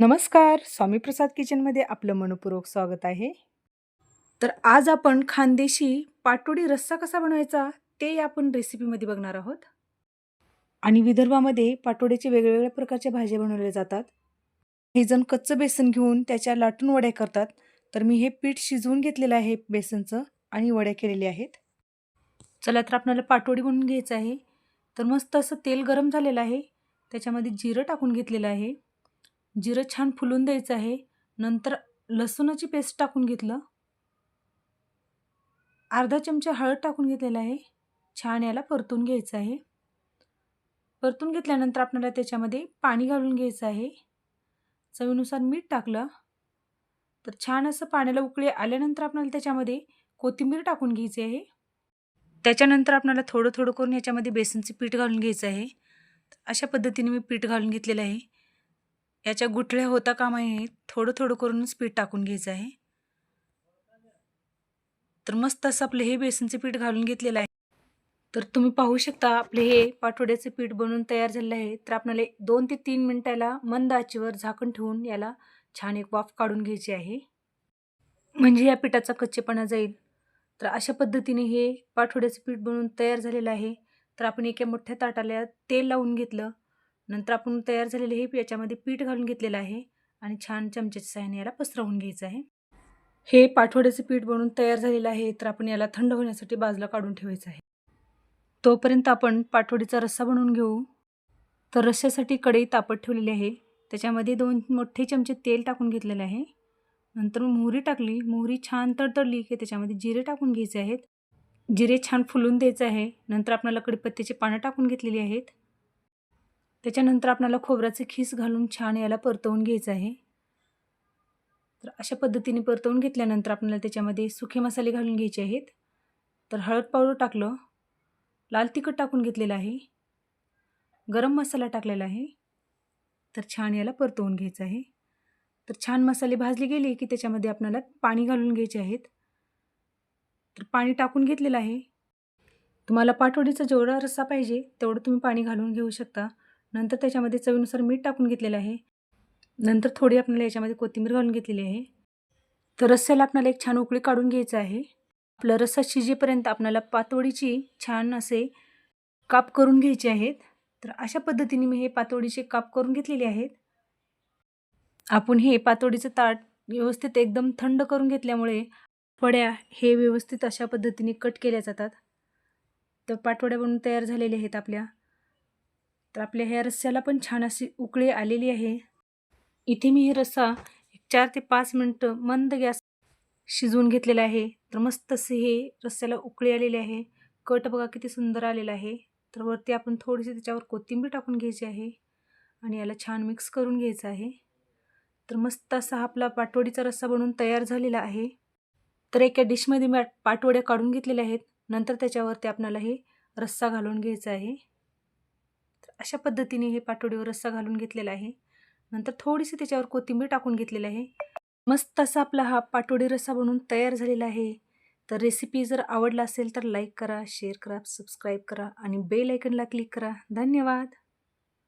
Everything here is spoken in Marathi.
नमस्कार स्वामी प्रसाद किचनमध्ये आपलं मनपूर्वक स्वागत आहे. तर आज आपण खानदेशी पाटोडी रस्सा कसा बनवायचा ते आपण रेसिपीमध्ये बघणार आहोत. आणि विदर्भामध्ये पाटोड्याचे वेगवेगळ्या प्रकारच्या भाज्या बनवल्या जातात. हे जण कच्चं बेसन घेऊन त्याच्या लाटून वड्या करतात. तर मी हे पीठ शिजवून घेतलेलं आहे बेसनचं आणि वड्या केलेल्या आहेत. चला तर आपल्याला पाटोडी बनवून घ्यायचं आहे. तर मस्त असं तेल गरम झालेलं आहे. त्याच्यामध्ये जिरं टाकून घेतलेलं आहे. जिरं छान फुलून द्यायचं आहे. नंतर लसूणाची पेस्ट टाकून घेतलं. अर्धा चमचा हळद टाकून घेतलेला आहे. छान याला परतून घ्यायचं आहे. परतून घेतल्यानंतर आपल्याला त्याच्यामध्ये पाणी घालून घ्यायचं आहे. चवीनुसार मीठ टाकलं. तर छान असं पाण्याला उकळी आल्यानंतर आपल्याला त्याच्यामध्ये कोथिंबीर टाकून घ्यायची आहे. त्याच्यानंतर आपल्याला थोडं थोडं करून याच्यामध्ये बेसनचं पीठ घालून घ्यायचं आहे. अशा पद्धतीने मी पीठ घालून घेतलेलं आहे. याच्या गुठळ्या होता कामा नये थोडं थोडं करूनच पीठ टाकून घ्यायचं आहे. तर मस्त असं आपलं हे बेसनचं पीठ घालून घेतलेलं आहे. तर तुम्ही पाहू शकता आपले हे पाठवड्याचं पीठ बनवून तयार झालेलं आहे. तर आपल्याला दोन ते तीन मिनटाला मंद आचेवर झाकण ठेवून याला छान एक वाफ काढून घ्यायची आहे. म्हणजे या पिठाचा कच्चेपणा जाईल. तर अशा पद्धतीने हे पाठवड्याचं पीठ बनवून तयार झालेलं आहे. तर आपण एका मोठ्या ताटाला तेल लावून घेतलं. नंतर आपण तयार झालेले हे याच्यामध्ये पीठ घालून घेतलेलं आहे आणि छान चमच्याच्या साहाय्याने याला पसरवून घ्यायचं आहे. हे पाठवड्याचं पीठ बनवून तयार झालेलं आहे तर आपण याला थंड होण्यासाठी बाजूला काढून ठेवायचं आहे. तोपर्यंत आपण पाठवडीचा रस्सा बनवून घेऊ. तर रस्स्यासाठी कढई तापत ठेवलेली आहे. त्याच्यामध्ये दोन मोठे चमचे तेल टाकून घेतलेले आहे. नंतर मोहरी टाकली. मोहरी छान तडतडली की त्याच्यामध्ये जिरे टाकून घ्यायचे आहेत. जिरे छान फुलून द्यायचं आहे. नंतर आपल्याला कडीपत्त्याची पानं टाकून घेतलेली आहेत. त्याच्यानंतर आपल्याला खोबऱ्याचे खीस घालून छान याला परतवून घ्यायचं आहे. तर अशा पद्धतीने परतवून घेतल्यानंतर आपल्याला त्याच्यामध्ये सुखे मसाले घालून घ्यायचे आहेत. तर हळद पावडर टाकलं. लाल तिखट टाकून घेतलेलं आहे. गरम मसाला टाकलेला आहे. तर छान याला परतवून घ्यायचं आहे. तर छान मसाले भाजले गेले की त्याच्यामध्ये आपल्याला पाणी घालून घ्यायचे आहेत. तर पाणी टाकून घेतलेलं आहे. तुम्हाला पाटवडीचा जेवढा रस्सा पाहिजे तेवढं तुम्ही पाणी घालून घेऊ शकता. नंतर त्याच्यामध्ये चवीनुसार मीठ टाकून घेतलेलं आहे. नंतर थोडी आपल्याला याच्यामध्ये कोथिंबीर घालून घेतलेली आहे. तर रस्स्याला आपल्याला एक छान उकळी काढून घ्यायचं आहे. आपलं रस्सा शिजेपर्यंत आपल्याला पातोडीची छान असे काप करून घ्यायचे आहेत. तर अशा पद्धतीने मी हे पातोडीचे काप करून घेतलेले आहेत. आपण हे पातोडीचं ताट व्यवस्थित एकदम थंड करून घेतल्यामुळे वड्या हे व्यवस्थित अशा पद्धतीने कट केल्या जातात. तर पाटवड्या बनून तयार झालेल्या आहेत आपल्या. तर आपल्या ह्या रस्स्याला पण छान अशी उकळी आलेली आहे. इथे मी हे रस्सा एक चार ते पाच मिनटं मंद गॅस शिजवून घेतलेला आहे. तर मस्त असे हे रस्स्याला उकळी आलेली आहे. कट बघा किती सुंदर आलेला आहे. तर वरती आपण थोडीशी त्याच्यावर कोथिंबीर टाकून घ्यायची आहे आणि याला छान मिक्स करून घ्यायचं आहे. तर मस्त असा आपला पाटवडीचा रस्सा बनवून तयार झालेला आहे. तर एका डिशमध्ये मी पाटवड्या काढून घेतलेल्या आहेत. नंतर त्याच्यावरती आपणाला हे रस्सा घालून घ्यायचा आहे. अशा पद्धतीने हे पाटोडीवर रस्सा घालून घेतलेला आहे. नंतर थोडीशी त्याच्यावर कोथिंबीर टाकून घेतलेली आहे. मस्त असा आपला हा पाटोडी रस्सा बनवून तयार झालेला आहे. तर रेसिपी जर आवडला असेल तर लाईक करा शेअर करा सबस्क्राईब करा आणि बेल आयकनला क्लिक करा. धन्यवाद!